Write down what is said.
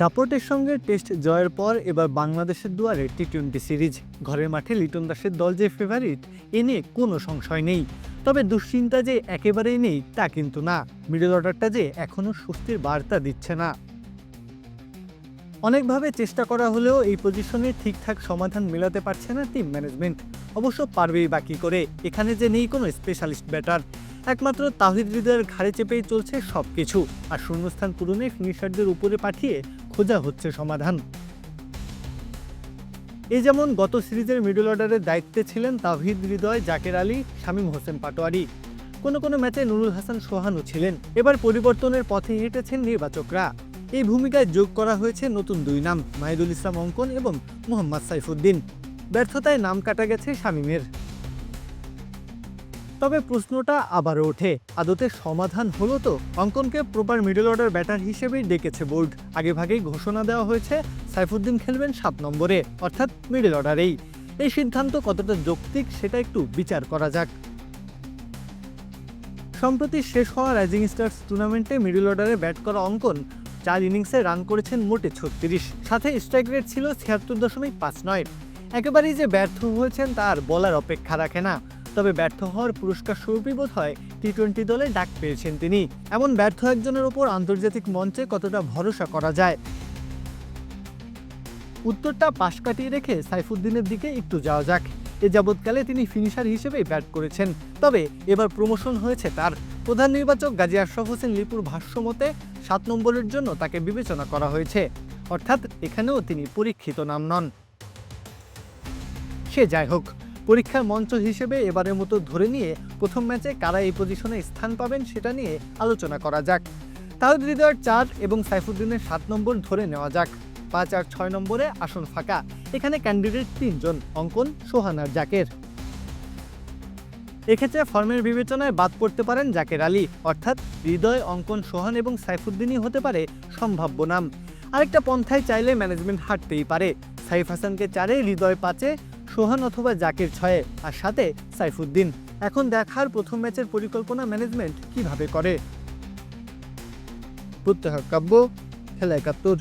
দাপটের সঙ্গে টেস্ট জয়ের পর এবার বাংলাদেশের দুয়ারে টি টোয়েন্টি সিরিজ। ঘরের মাঠে লিটন দাসের দল যে ফেভারিট এ নিয়ে কোনো সংশয় নেই। তবে দুশ্চিন্তা যে একেবারেই নেই, তা কিন্তু না। মিডল অর্ডারটা যে এখনও স্বস্তির বার্তা দিচ্ছে না। অনেকভাবে চেষ্টা করা হলেও এই পজিশনে ঠিকঠাক সমাধান মেলাতে পারছে না টিম ম্যানেজমেন্ট অবশ্য পারবেই বাকি করে, এখানে যে নেই কোনো স্পেশালিস্ট ব্যাটার একমাত্র তাহিদ হৃদয়ের ঘাড়ে চেপেই চলছে সব কিছু আর শূন্যস্থান পূরণে ফিনিশারদের উপরে পাঠিয়ে খোঁজা হচ্ছে সমাধান। এই যেমন গত সিরিজের মিডল অর্ডারের দায়িত্বে ছিলেন তাহিদ হৃদয়, জাকের আলী, শামীম হোসেন পাটোয়ারি। কোনো কোনো ম্যাচে নুরুল হাসান সোহানও ছিলেন। এবার পরিবর্তনের পথে হেঁটেছেন নির্বাচকরা। এই ভূমিকায় যোগ করা হয়েছে নতুন দুই নাম, মাহিদুল ইসলাম অঙ্কন এবং মোহাম্মদ সাইফুদ্দিন। ব্যর্থতায় নাম কাটা গেছে শামীমের। তবে প্রশ্নটা আবারও ওঠে। আদতে সমাধান হলো তো? অঙ্কনকে প্রপার মিডল অর্ডার ব্যাটার হিসেবেই ডেকেছে বোর্ড আগেভাগেই ঘোষণা দেওয়া হয়েছে, সাইফুদ্দিন খেলবেন সাত নম্বরে, অর্থাৎ মিডল অর্ডারেই। এই সিদ্ধান্ত কতটা যৌক্তিক সেটা একটু বিচার করা যাক। সম্প্রতি শেষ হওয়া রাইজিং স্টার্স টুর্নামেন্টে মিডল অর্ডারে ব্যাট করা অঙ্কন চার ইনিংসে রান করেছেন মোটে ছত্রিশ। সাথে স্ট্রাইক রেট ছিল ছিয়াত্তর দশমিক পাঁচ নয়। একেবারেই যে ব্যর্থ হয়েছেন তার বলার অপেক্ষা রাখে না। তবে ব্যর্থ হওয়ার পুরস্কার স্বরূপই বোধ হয় টি টোয়েন্টি দলে ডাক পেয়েছেন তিনি। এমন ব্যর্থ একজনের ওপর আন্তর্জাতিক মঞ্চে কতটা ভরসা করা যায়? উত্তরটা পাশ কাটিয়ে রেখে সাইফুদ্দিনের দিকে একটু যাওয়া যাক। এ যাবৎকালে তিনি ফিনিশার হিসেবেই ব্যাট করেছেন। তবে এবার প্রমোশন হয়েছে তার। প্রধান নির্বাচক গাজী আশরাফ হোসেন লিপুর ভাষ্য মতে, সাত নম্বরের জন্য তাকে বিবেচনা করা হয়েছে। অর্থাৎ এখানেও তিনি পরীক্ষিত নাম নন। সে যাই হোক পরীক্ষার মঞ্চ হিসেবে এবারের মতো ধরে নিয়ে প্রথম ম্যাচে কারা এই পজিশনে স্থান পাবেন সেটা নিয়ে আলোচনা করা যাক। তাহিদ হৃদয়ের চার এবং সাইফুদ্দিনের সাত নম্বর ধরে নেওয়া যাক। পাঁচ আর ছয় নম্বরে আসন ফাঁকা। এখানে ক্যান্ডিডেট তিনজন, অঙ্কন, সোহান আর জাকের। এক্ষেত্রে ফর্মের বিবেচনায় বাদ পড়তে পারেন জাকের আলী। অর্থাৎ হৃদয়, অঙ্কন, সোহান এবং সাইফুদ্দিনই হতে পারে সম্ভাব্য নাম। আরেকটা পন্থায় চাইলে ম্যানেজমেন্ট হাঁটতেই পারে। সাইফ হাসানকে চারে, হৃদয় পাঁচে সোহান অথবা জাকির ছয়ে আর সাথে সাইফুদ্দিন। এখন দেখার প্রথম ম্যাচের পরিকল্পনা ম্যানেজমেন্ট কীভাবে করে? প্রত্যহ কাব্য, খেলা একাত্তর।